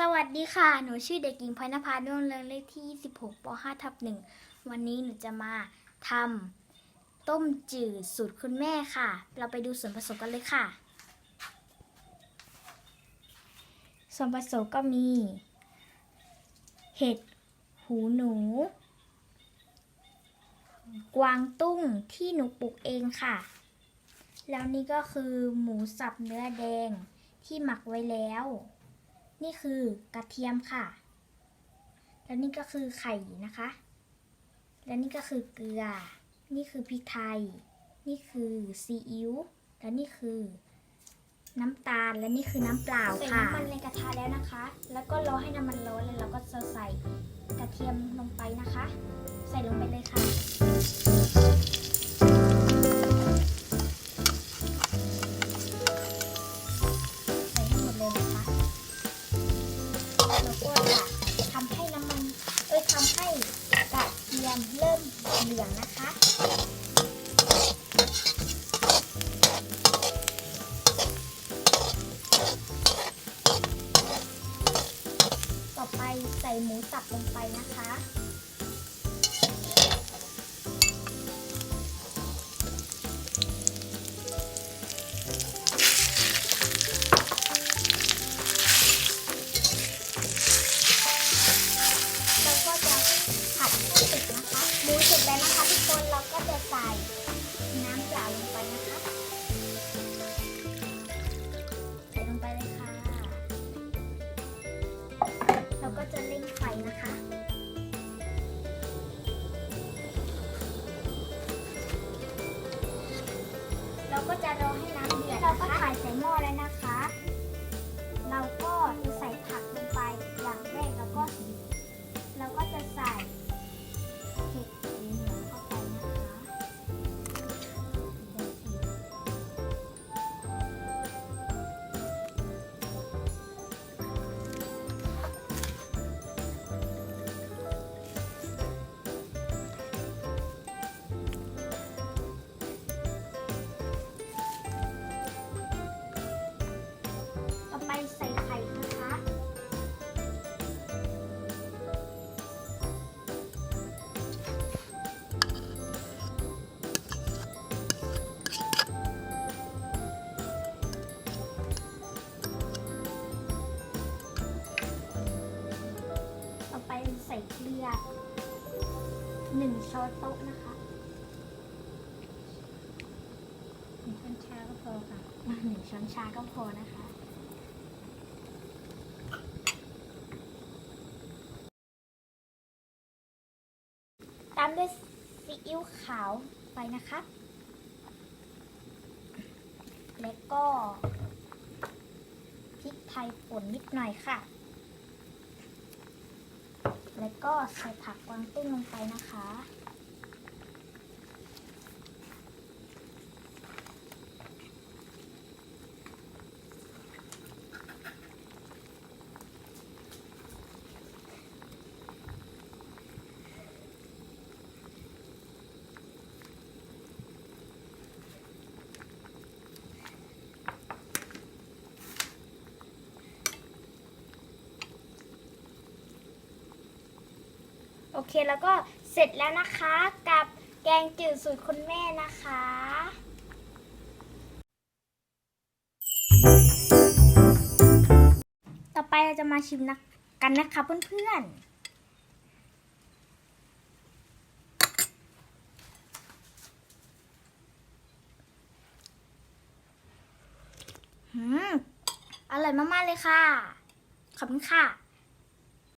สวัสดีค่ะ หนูชื่อเด็กหญิงพนภาดวงเรืองเลขที่ 26ป .5 ทับ1วันนี้หนูจะมาทำต้มจืดสูตรคุณแม่ค่ะ เราไปดูส่วนผสมกันเลยค่ะ ส่วนผสมก็มี เห็ด หูหนู กวางตุ้งที่หนูปลูกเองค่ะ แล้วนี่ก็คือหมูสับเนื้อแดงที่หมักไว้แล้ว นี่คือกระเทียมค่ะ แล้วนี่ก็คือไข่นะคะ และนี่ก็คือเกลือ นี่คือพริกไทย นี่คือซีอิ๊ว และนี่คือน้ำตาล และนี่คือน้ำเปล่าค่ะ ใส่น้ำมันในกระทะแล้วนะคะ แล้วก็รอให้น้ำมันร้อนแล้วเราก็จะใส่กระเทียมลงไปนะคะ ใส่ลงไปเลยค่ะ มเริ่มเหลืองนะคะต่อไปใส่หมูสับลงไปนะคะ คะทุกคนเราก็จะใส่น้ำเปล่าลงไปนะคะใส่ลงไปเลยค่ะ เราก็จะเร่งไฟนะคะเราก็จะรอให้น้ำเดือดเราก็ถ่ายใส่หม้อแล้วนะคะ เราก็ ส่เกลือหนึ่งช้อนโต๊ะนะคะหนึ่งช้อนชาก็พอค่ะหนึ่งช้อนชาก็พอนะคะ ตามด้วยซีอิ๊วขาวไปนะคะ แล้วก็พริกไทยป่นนิดหน่อยค่ะ แล้วก็ใส่ผักกวางตุ้งลงไปนะคะ โอเคแล้วก็เสร็จแล้วนะคะกับแกงจืดสูตรคุณแม่นะคะต่อไปเราจะมาชิมนะกันนะคะเพื่อนๆอืมอร่อยมาก ๆ เลยค่ะ ขอบคุณค่ะ